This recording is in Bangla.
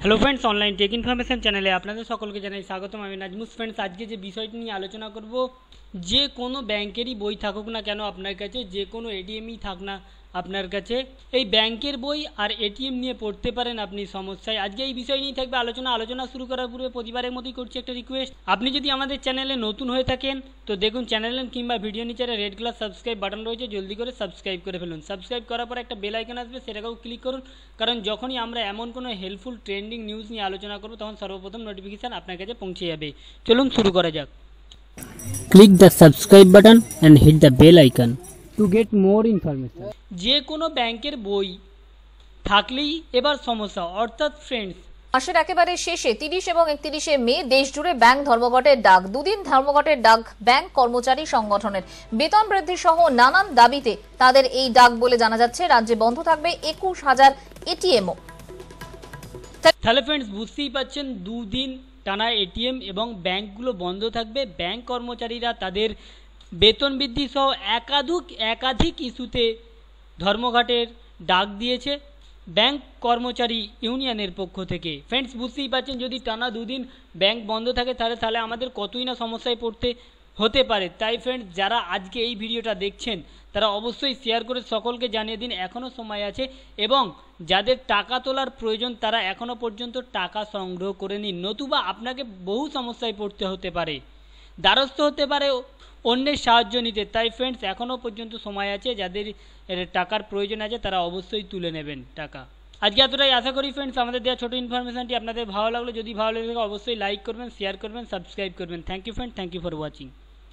Hello friends online tech information চ্যানেলে আপনাদের সকলকে জানাই স্বাগতম। আমি নাজমুস ফ্রেন্ডস আজকে যে বিষয়টি নিয়ে আলোচনা করব, যে কোনো ব্যাংকেরই বই থাকুক না কেন আপনার কাছে, যে কোনো এটিএমই থাক না আপনার কাছে। এই ব্যাংকের বই আর এটিএম নিয়ে পড়তে পারেন আপনি সমস্যায়। আজকে এই বিষয় নিয়ে থাকবে আলোচনা। আলোচনা শুরু করার পূর্বে প্রতিবারের মতোই করছি একটা রিকোয়েস্ট আপনি যদি আমাদের চ্যানেলে নতুন হয়ে থাকেন, তো দেখুন চ্যানেলে কিংবা ভিডিও নিচে রেড কালার সাবস্ক্রাইব বাটন রয়েছে। জলদি করে সাবস্ক্রাইব করে ফেলুন। সাবস্ক্রাইব করার পর একটা বেল আইকন আসবে, সেটাকেও ক্লিক করুন। কারণ যখনই আমরা এমন কোনো হেল্পফুল ট্রেন্ডিং নিউজ নিয়ে আলোচনা করব, তখন সর্বপ্রথম নোটিফিকেশান আপনার কাছে পৌঁছে যাবে। চলুন শুরু করা যাক। Click the subscribe button and hit the bell icon to get more information. যে কোনো ব্যাংকের বই থাকলেই এবার সমস্যা অর্থাৎ ফ্রেন্ডস মাসের একেবারে শেষে তিরিশ এবং একত্রিশে মে দেশ জুড়ে ব্যাংক ধর্মঘটের ডাক। দুদিন ধর্মঘটের ডাক ব্যাংক কর্মচারী সংগঠনের। বেতন বৃদ্ধি সহ নানান দাবিতে তাদের এই ডাক বলে জানা যাচ্ছে রাজ্যে বন্ধ থাকবে একুশ হাজার এটিএমও তাহলে ফ্রেন্ডস বুঝতেই পাচ্ছেন দুদিন টানা এটিএম এবং ব্যাংকগুলো বন্ধ থাকবে। ব্যাংক কর্মচারীরা তাদের বেতন বৃদ্ধি সহ একাধিক একাধিক ইস্যুতে ধর্মঘাটের ডাক দিয়েছে ব্যাংক কর্মচারী ইউনিয়নের পক্ষ থেকে। ফ্রেন্ডস বুঝতেই পারছেন, যদি টানা দুদিন ব্যাংক বন্ধ থাকে, তাহলে তাহলে আমাদের কতই না সমস্যায় পড়তে হতে পারে। তাই ফ্রেন্ডস যারা আজকে এই ভিডিওটা দেখছেন, তারা অবশ্যই শেয়ার করে সকলকে জানিয়ে দিন এখনও সময় আছে এবং যাদের টাকা তোলার প্রয়োজন, তারা এখনও পর্যন্ত টাকা সংগ্রহ করে নিন নতুবা আপনাকে বহু সমস্যায় পড়তে হতে পারে। দ্বারস্থ হতে পারে অন্যের সাহায্য নিতে। তাই ফ্রেন্ডস এখনও পর্যন্ত সময় আছে, যাদের টাকার প্রয়োজন আছে, তারা অবশ্যই তুলে নেবেন টাকা। আজকে এতটাই। আশা করি ফ্রেন্ডস আমাদের দেওয়া ছোটো ইনফরমেশনটি আপনাদের ভালো লাগল। যদি ভালো লাগে অবশ্যই লাইক করবেন শেয়ার করবেন সাবস্ক্রাইব করবেন। Thank you friend thank you for watching